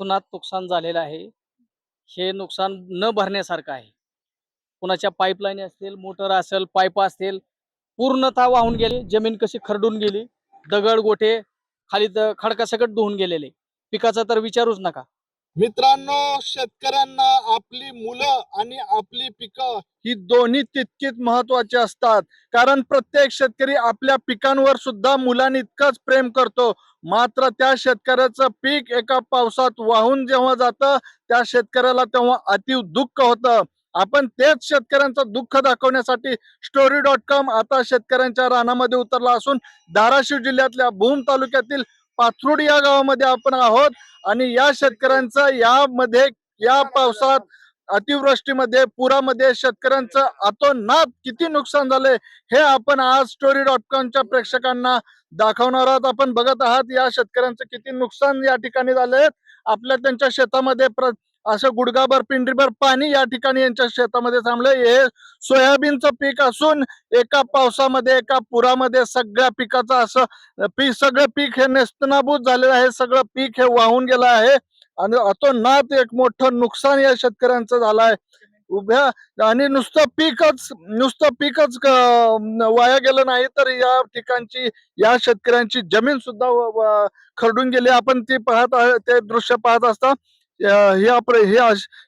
तुनात नुकसान झालेलं आहे. हे नुकसान न भरण्यासारखं आहे. कुणाच्या पाईपलाईन असतील मोटर असेल पाईप असतील पूर्णतः वाहून गेले जमीन कशी खरडून गेली दगड गोठे खाली तर खडकासकट धुवून गेलेले. पिकाचा तर विचारूच नका. मित्रांनो शेतकऱ्यांना आपली मुलं आणि आपली पिकं ही दोन्ही तितकीच महत्वाची असतात. कारण प्रत्येक शेतकरी आपल्या पिकांवर सुद्धा मुलांनी इतकंच प्रेम करतो. मात्र त्या शेतकऱ्याचं पीक एका पावसात वाहून जेव्हा जातं त्या शेतकऱ्याला तेव्हा अतिव दुःख होतं. आपण तेच शेतकऱ्यांचं दुःख दाखवण्यासाठी स्टोरी डॉट कॉम आता शेतकऱ्यांच्या रानामध्ये उतरला असून धाराशिव जिल्ह्यातल्या भूम तालुक्यातील पाथरुड या गावामध्ये आपण आहोत आणि या शेतकऱ्यांचा यामध्ये या पावसात अतिवृष्टीमध्ये पुरामध्ये शेतकऱ्यांचं अतोनात किती नुकसान झालंय हे आपण आज स्टोरी डॉट कॉमच्या प्रेक्षकांना दाखवणार आहोत. आपण बघत आहात या शेतकऱ्यांचं किती नुकसान या ठिकाणी झालंय. आपल्या त्यांच्या शेतामध्ये प्र असं गुडगाभर पिंडीभर पाणी या ठिकाणी यांच्या शेतामध्ये थांबलं हे सोयाबीनचं पीक असून एका पावसामध्ये एका पुरामध्ये सगळ्या पिकाचं असं पीक सगळं पीक हे नेस्तनाभूत झालेलं आहे. सगळं पीक हे वाहून गेलं आहे. आणि अतोनात एक मोठं नुकसान या शेतकऱ्यांचं झालं आहे. उभ्या आणि नुसतं पीकच नुसतं पीकच वाया गेलं नाही तर या ठिकाणची या शेतकऱ्यांची जमीन सुद्धा खरडून गेली. आपण ती पाहत ते दृश्य पाहत असता ही आप ही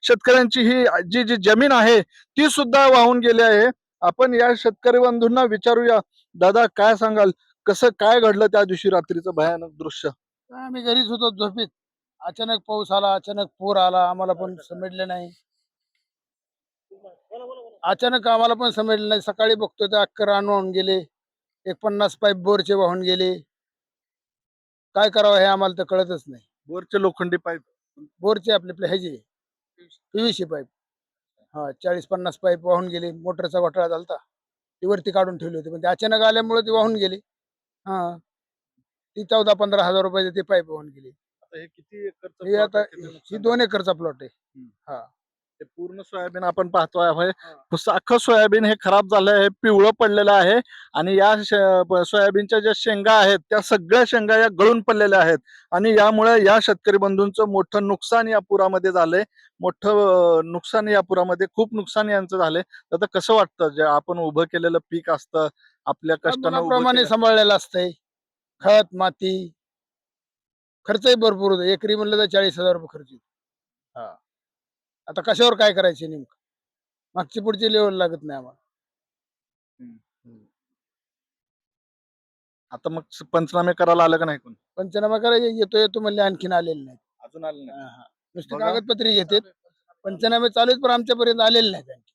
शेतकऱ्यांची ही जी जी जमीन आहे ती सुद्धा वाहून गेली आहे. आपण या शेतकरी बंधूंना विचारूया दादा काय सांगाल? कसं काय घडलं त्या दिवशी रात्रीचं भयानक दृश्य? आम्ही घरीच होतो झोपीत. अचानक पाऊस आला अचानक पूर आला आम्हाला पण समजले नाही. अचानक आम्हाला पण समजलं नाही. सकाळी बघतो तर अख्खं रान वाहून गेले एक पन्नास पाईप बोरचे वाहून गेले. काय करावं हे आम्हाला तर कळतच नाही. बोरचे लोखंडी पाईप. बोरचे आपले आपले ह्याचे पीव्हीसी पाईप हा चाळीस पन्नास पाईप वाहून गेले मोटरचा घोटाळा झालता. ती वरती काढून ठेवली होती पण ते अचानक आल्यामुळे ती वाहून गेली. हा. ती चौदा पंधरा हजार रुपयाचे ते पाईप वाहून गेली. आता हे किती एकरचं हे आता ही दोन एकरचा प्लॉट आहे. ते पूर्ण सोयाबीन आपण पाहतोय आहे. अख्खं सोयाबीन हे खराब झालं आहे पिवळं पडलेलं आहे आणि या सोयाबीनच्या ज्या शेंगा आहेत त्या सगळ्या शेंगा या गळून पडलेल्या आहेत आणि यामुळे या शेतकरी बंधूंचं मोठं नुकसान या पुरामध्ये झालंय. मोठं नुकसान या पुरामध्ये खूप नुकसान यांचं झालंय. तर आता कसं वाटतं? जे आपण उभं केलेलं पीक असतं आपल्या कष्टानं उभं प्रमाणे केलेलं- सांभाळलेलं असतंय. खत माती खर्चही भरपूर होतो एकरी म्हणलं तर चाळीस हजार रुपये खर्च. हा. आता कशावर काय करायचे नेमकं? मागची पुढची लेवल लागत नाही आम्हाला. आता मग पंचनामे करायला आलं का नाही कोण? पंचनामा करायचे येतो येतो म्हणले आणखीन आलेले नाही अजून आलं नाही नुसते बघा. कागदपत्री घेतात. पंचनामे चालू आहेत पण आमच्यापर्यंत आलेले नाहीत आणखी.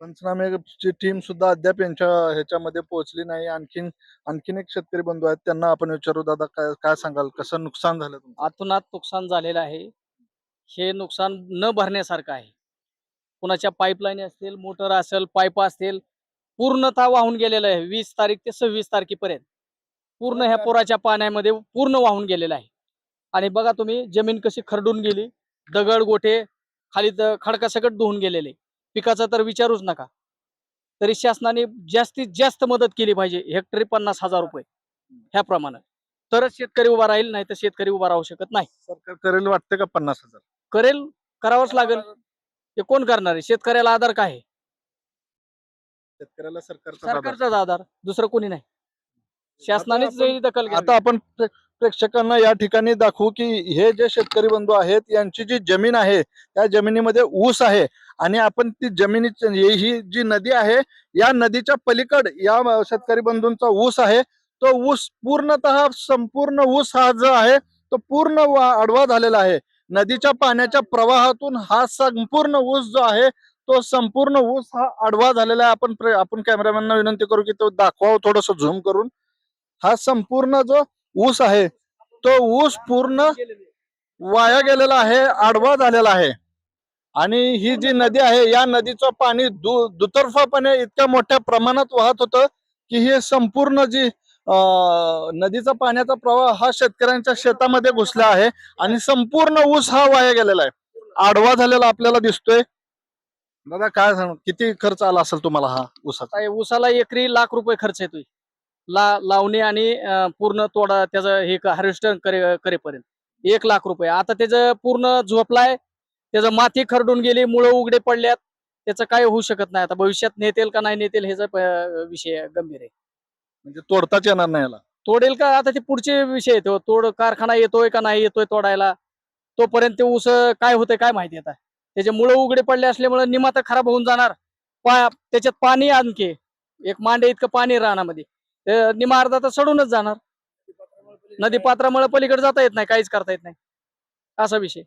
पंचनामेची टीम सुद्धा अद्याप यांच्या ह्याच्यामध्ये पोहोचली नाही. आणखीन आणखीन एक शेतकरी बंधू आहेत त्यांना आपण विचारू दादा काय काय सांगाल? कसं नुकसान झालं तुमचं? अतोनात नुकसान झालेलं आहे. हे नुकसान न भरण्यासारखं आहे. कुणाच्या पाईपलाईन असतील मोटर असेल पाईप असतील पूर्णतः वाहून गेलेलं आहे. वीस तारीख ते सव्वीस तारखेपर्यंत. पूर्ण ह्या पुराच्या पाण्यामध्ये पूर्ण वाहून गेलेलं आहे. आणि बघा तुम्ही जमीन कशी खरडून गेली. दगड गोटे खाली द- खडकासकट धुवून गेलेले. पिकाचा तर विचारूच नका. तरी शासनाने जास्तीत जास्त मदत केली पाहिजे. हेक्टरी पन्नास हजार रुपये. ह्या प्रमाणात तरच शेतकरी उभा राहील नाही तर शेतकरी उभा राहू शकत नाही. सरकार करेल वाटतं का पन्नास हजार? करेल करावंच लागेल. ते कोण करणार आहे? शेतकऱ्याला आधार काय आहे? शेतकऱ्याला सरकारचा आधार. सरकारचाच आधार दुसरं कोणी नाही. शासनानेच आता आपण- याची दखल घ्यावी. आता आपण प्रे- प्रेक्षकांना या ठिकाणी दाखवू की हे जे शेतकरी बंधू आहेत यांची जी जमीन आहे त्या जमिनीमध्ये ऊस आहे आणि आपण ती जमिनीची ही- ही जी नदी आहे या नदीच्या पलीकड या अं, शेतकरी बंधूंचा ऊस आहे. तो ऊस पूर्णतः संपूर्ण ऊस हा जो आहे तो पूर्ण वा- आडवा झालेला आहे. नदीच्या पाण्याच्या प्रवाहातून हा संपूर्ण ऊस जो आहे तो संपूर्ण ऊस हा आडवा झालेला आहे. आपण आपण कॅमेरामॅनना विनंती करू की तो दाखवावं थोडस झूम करून. हा संपूर्ण जो ऊस आहे तो ऊस पूर्ण वाया गेलेला आहे आडवा झालेला आहे. आणि ही जी नदी आहे या नदीचं पाणी दु दुतर्फापणे इतक्या मोठ्या प्रमाणात वाहत होतं की हे संपूर्ण जी नदीचा पाण्याचा प्रवाह हा शेतकऱ्यांच्या शेतामध्ये घुसला आहे आणि संपूर्ण ऊस हा वाया गेलेला आहे. आडवा झालेला आपल्याला दिसतोय. दादा काय सांग किती खर्च आला असेल तुम्हाला हा ऊसाचा? ऊसाला एकरी लाख रुपये खर्च येतोय. ला लावणी आणि अं, पूर्ण तोडा त्याचं हे हार्वेस्टर करे करेपर्यंत. एक लाख रुपये. आता त्याचं पूर्ण झोपलाय त्याचं माती खरडून गेली मुळं उघडे पडल्यात त्याचं काय होऊ शकत नाही. आता भविष्यात नेतेल का नाही नेतेल ह्याचा प- विषय गंभीर आहे. म्हणजे तोडताच येणार नाही याला. तोडेल का? आता ते पुढचे विषय येतो तोड कारखाना येतोय का नाही येतोय तोडायला? तोपर्यंत ते ऊस काय होतंय काय माहिती आता. त्याचे मुळं उघडे पडले असल्यामुळे निमा तर खराब होऊन जाणार. पा त्याच्यात पाणी आणखी. एक मांडे इतकं पाणी ते निमा अर्धा तर सडूनच जाणार. नदी पात्रामुळे पलीकडे जाता येत नाही काहीच करता येत नाही. असा विषय.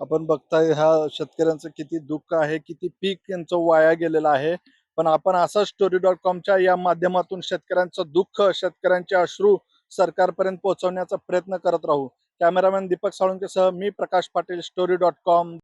आपण बघताय ह्या शेतकऱ्यांचं किती दुःख आहे किती पीक यांचं वाया गेलेलं आहे. पण आपण असं स्टोरी डॉट कॉमच्या या माध्यमातून शेतकऱ्यांचं दुःख शेतकऱ्यांचे अश्रू सरकारपर्यंत पोहोचवण्याचा प्रयत्न करत राहू. कॅमेरामॅन दीपक साळुंकेसह मी Prakash Patil story dot com